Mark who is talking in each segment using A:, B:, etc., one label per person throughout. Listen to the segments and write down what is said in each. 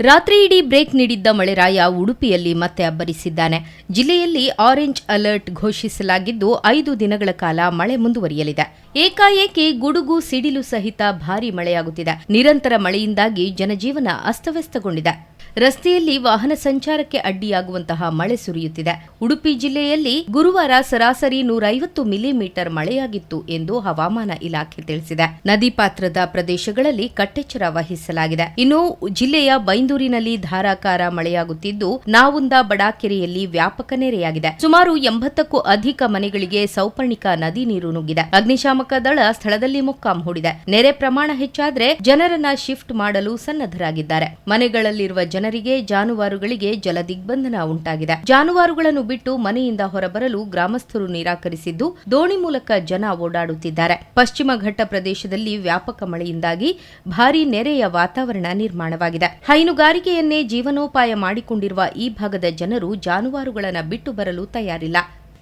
A: ರಾತ್ರಿ ಇಡೀ ಬ್ರೇಕ್ ನೀಡಿದ್ದ ಮಳೆರಾಯ ಉಡುಪಿಯಲ್ಲಿ ಮತ್ತೆ ಅಬ್ಬರಿಸಿದ್ದಾನೆ. ಜಿಲ್ಲೆಯಲ್ಲಿ ಆರೆಂಜ್ ಅಲರ್ಟ್ ಘೋಷಿಸಲಾಗಿದ್ದು ಐದು ದಿನಗಳ ಕಾಲ ಮಳೆ ಮುಂದುವರಿಯಲಿದೆ. ಏಕಾಏಕಿ ಗುಡುಗು, ಸಿಡಿಲು ಸಹಿತ ಭಾರೀ ಮಳೆಯಾಗುತ್ತಿದೆ. ನಿರಂತರ ಮಳೆಯಿಂದಾಗಿ ಜನಜೀವನ ಅಸ್ತವ್ಯಸ್ತಗೊಂಡಿದೆ. ರಸ್ತೆಯಲ್ಲಿ ವಾಹನ ಸಂಚಾರಕ್ಕೆ ಅಡ್ಡಿಯಾಗುವಂತಹ ಮಳೆ ಸುರಿಯುತ್ತಿದೆ. ಉಡುಪಿ ಜಿಲ್ಲೆಯಲ್ಲಿ ಗುರುವಾರ ಸರಾಸರಿ ನೂರೈವತ್ತು ಮಿಲಿಮೀಟರ್ ಮಳೆಯಾಗಿತ್ತು ಎಂದು ಹವಾಮಾನ ಇಲಾಖೆ ತಿಳಿಸಿದೆ. ನದಿ ಪಾತ್ರದ ಪ್ರದೇಶಗಳಲ್ಲಿ ಕಟ್ಟೆಚ್ಚರ ವಹಿಸಲಾಗಿದೆ. ಇನ್ನು ಜಿಲ್ಲೆಯ ಬೈಂದೂರಿನಲ್ಲಿ ಧಾರಾಕಾರ ಮಳೆಯಾಗುತ್ತಿದ್ದು, ನಾವುಂದ ಬಡಾಕೆರೆಯಲ್ಲಿ ವ್ಯಾಪಕ ನೆರೆಯಾಗಿದೆ. ಸುಮಾರು ಎಂಬತ್ತಕ್ಕೂ ಅಧಿಕ ಮನೆಗಳಿಗೆ ಸೌಪರ್ಣಿಕ ನದಿ ನೀರು ನುಗ್ಗಿದೆ. ಅಗ್ನಿಶಾಮಕ ದಳ ಸ್ಥಳದಲ್ಲಿ ಮುಕ್ಕಾಂ ಹೂಡಿದೆ. ನೆರೆ ಪ್ರಮಾಣ ಹೆಚ್ಚಾದರೆ ಜನರನ್ನ ಶಿಫ್ಟ್ ಮಾಡಲು ಸನ್ನದ್ಧರಾಗಿದ್ದಾರೆ. ಮನೆಗಳಲ್ಲಿರುವ ಜನರಿಗೆ ಜಾನುವಾರುಗಳಿಗೆ ಜಲ ದಿಗ್ಬಂಧನ ಉಂಟಾಗಿದೆ. ಜಾನುವಾರುಗಳನ್ನು ಬಿಟ್ಟು ಮನೆಯಿಂದ ಹೊರಬರಲು ಗ್ರಾಮಸ್ಥರು ನಿರಾಕರಿಸಿದ್ದು, ದೋಣಿ ಮೂಲಕ ಜನ ಓಡಾಡುತ್ತಿದ್ದಾರೆ. ಪಶ್ಚಿಮ ಘಟ್ಟ ಪ್ರದೇಶದಲ್ಲಿ ವ್ಯಾಪಕ ಮಳೆಯಿಂದಾಗಿ ಭಾರೀ ನೆರೆಯ ವಾತಾವರಣ ನಿರ್ಮಾಣವಾಗಿದೆ. ಹೈನುಗಾರಿಕೆಯನ್ನೇ ಜೀವನೋಪಾಯ ಮಾಡಿಕೊಂಡಿರುವ ಈ ಭಾಗದ ಜನರು ಜಾನುವಾರುಗಳನ್ನು ಬಿಟ್ಟು ಬರಲು ತಯಾರಿಲ್ಲ.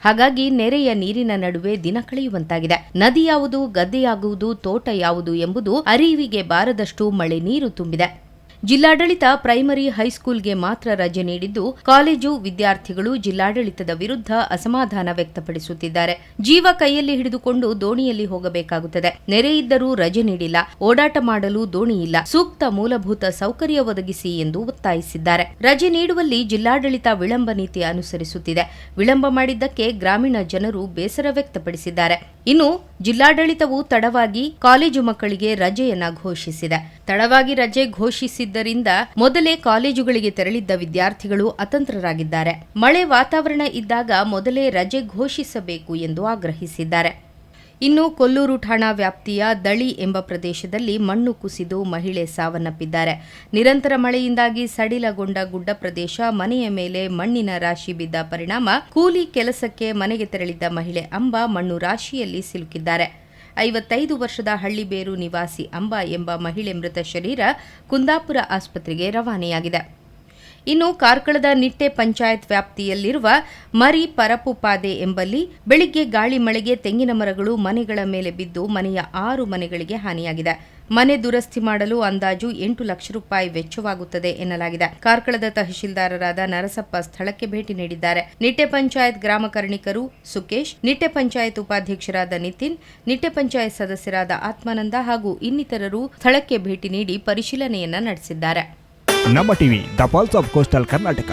A: ಹಾಗಾಗಿ ನೆರೆಯ ನೀರಿನ ನಡುವೆ ದಿನ ಕಳೆಯುವಂತಾಗಿದೆ. ನದಿ ಯಾವುದು, ಗದ್ದೆಯಾಗುವುದು, ತೋಟ ಯಾವುದು ಎಂಬುದು ಅರಿವಿಗೆ ಬಾರದಷ್ಟು ಮಳೆ ನೀರು ತುಂಬಿದೆ. ಜಿಲ್ಲಾಡಳಿತ ಪ್ರೈಮರಿ ಹೈಸ್ಕೂಲ್ಗೆ ಮಾತ್ರ ರಜೆ ನೀಡಿದ್ದು, ಕಾಲೇಜು ವಿದ್ಯಾರ್ಥಿಗಳು ಜಿಲ್ಲಾಡಳಿತದ ವಿರುದ್ಧ ಅಸಮಾಧಾನ ವ್ಯಕ್ತಪಡಿಸುತ್ತಿದ್ದಾರೆ. ಜೀವ ಕೈಯಲ್ಲಿ ಹಿಡಿದುಕೊಂಡು ದೋಣಿಯಲ್ಲಿ ಹೋಗಬೇಕಾಗುತ್ತದೆ. ನೆರೆ ಇದ್ದರೂ ರಜೆ ನೀಡಿಲ್ಲ. ಓಡಾಟ ಮಾಡಲು ದೋಣಿ ಇಲ್ಲ. ಸೂಕ್ತ ಮೂಲಭೂತ ಸೌಕರ್ಯ ಒದಗಿಸಿ ಎಂದು ಒತ್ತಾಯಿಸಿದ್ದಾರೆ. ರಜೆ ನೀಡುವಲ್ಲಿ ಜಿಲ್ಲಾಡಳಿತ ವಿಳಂಬ ನೀತಿ ಅನುಸರಿಸುತ್ತಿದೆ. ವಿಳಂಬ ಮಾಡಿದ್ದಕ್ಕೆ ಗ್ರಾಮೀಣ ಜನರು ಬೇಸರ ವ್ಯಕ್ತಪಡಿಸಿದ್ದಾರೆ. ಇನ್ನು ಜಿಲ್ಲಾಡಳಿತವು ತಡವಾಗಿ ಕಾಲೇಜು ಮಕ್ಕಳಿಗೆ ರಜೆಯನ್ನ ಘೋಷಿಸಿದೆ. ತಡವಾಗಿ ರಜೆ ಘೋಷಿಸಿದ್ದರಿಂದ ಮೊದಲೇ ಕಾಲೇಜುಗಳಿಗೆ ತೆರಳಿದ್ದ ವಿದ್ಯಾರ್ಥಿಗಳು ಅತಂತ್ರರಾಗಿದ್ದಾರೆ. ಮಳೆ ವಾತಾವರಣ ಇದ್ದಾಗ ಮೊದಲೇ ರಜೆ ಘೋಷಿಸಬೇಕು ಎಂದು ಆಗ್ರಹಿಸಿದ್ದಾರೆ. ಇನ್ನು ಕೊಲ್ಲೂರು ಠಾಣಾ ವ್ಯಾಪ್ತಿಯ ದಳಿ ಎಂಬ ಪ್ರದೇಶದಲ್ಲಿ ಮಣ್ಣು ಕುಸಿದು ಮಹಿಳೆ ಸಾವನ್ನಪ್ಪಿದ್ದಾರೆ. ನಿರಂತರ ಮಳೆಯಿಂದಾಗಿ ಸಡಿಲಗೊಂಡ ಗುಡ್ಡ ಪ್ರದೇಶ, ಮನೆಯ ಮೇಲೆ ಮಣ್ಣಿನ ರಾಶಿ ಬಿದ್ದ ಪರಿಣಾಮ, ಕೂಲಿ ಕೆಲಸಕ್ಕೆ ಮನೆಗೆ ತೆರಳಿದ್ದ ಮಹಿಳೆ ಅಂಬಾ ಮಣ್ಣು ರಾಶಿಯಲ್ಲಿ ಸಿಲುಕಿದ್ದಾರೆ. ಐವತ್ತೈದು ವರ್ಷದ ಹಳ್ಳಿಬೇರು ನಿವಾಸಿ ಅಂಬಾ ಎಂಬ ಮಹಿಳೆ ಮೃತ ಶರೀರ ಕುಂದಾಪುರ ಆಸ್ಪತ್ರೆಗೆ ರವಾನೆಯಾಗಿದೆ. ಇನ್ನು ಕಾರ್ಕಳದ ನಿಟ್ಟೆ ಪಂಚಾಯತ್ ವ್ಯಾಪ್ತಿಯಲ್ಲಿರುವ ಮರಿ ಪರಪುಪಾದೆ ಎಂಬಲ್ಲಿ ಬೆಳಿಗ್ಗೆ ಗಾಳಿ ಮಳೆಗೆ ತೆಂಗಿನ ಮರಗಳು ಮನೆಗಳ ಮೇಲೆ ಬಿದ್ದು ಮನೆಯ ಆರು ಮನೆಗಳಿಗೆ ಹಾನಿಯಾಗಿದೆ. ಮನೆ ದುರಸ್ತಿ ಮಾಡಲು ಅಂದಾಜು ಎಂಟು ಲಕ್ಷ ರೂಪಾಯಿ ವೆಚ್ಚವಾಗುತ್ತದೆ ಎನ್ನಲಾಗಿದೆ. ಕಾರ್ಕಳದ ತಹಶೀಲ್ದಾರರಾದ ನರಸಪ್ಪ ಸ್ಥಳಕ್ಕೆ ಭೇಟಿ ನೀಡಿದ್ದಾರೆ. ನಿಟ್ಟೆ ಪಂಚಾಯತ್ ಗ್ರಾಮ ಕರ್ಣಿಕರು ಸುಕೇಶ್, ನಿಟ್ಟೆ ಪಂಚಾಯತ್ ಉಪಾಧ್ಯಕ್ಷರಾದ ನಿತಿನ್, ನಿಟ್ಟೆ ಪಂಚಾಯತ್ ಸದಸ್ಯರಾದ ಆತ್ಮಾನಂದ ಹಾಗೂ ಇನ್ನಿತರರು ಸ್ಥಳಕ್ಕೆ ಭೇಟಿ ನೀಡಿ ಪರಿಶೀಲನೆಯನ್ನ ನಡೆಸಿದ್ದಾರೆ.
B: ನಮ್ಮ TV the pulse of coastal Karnataka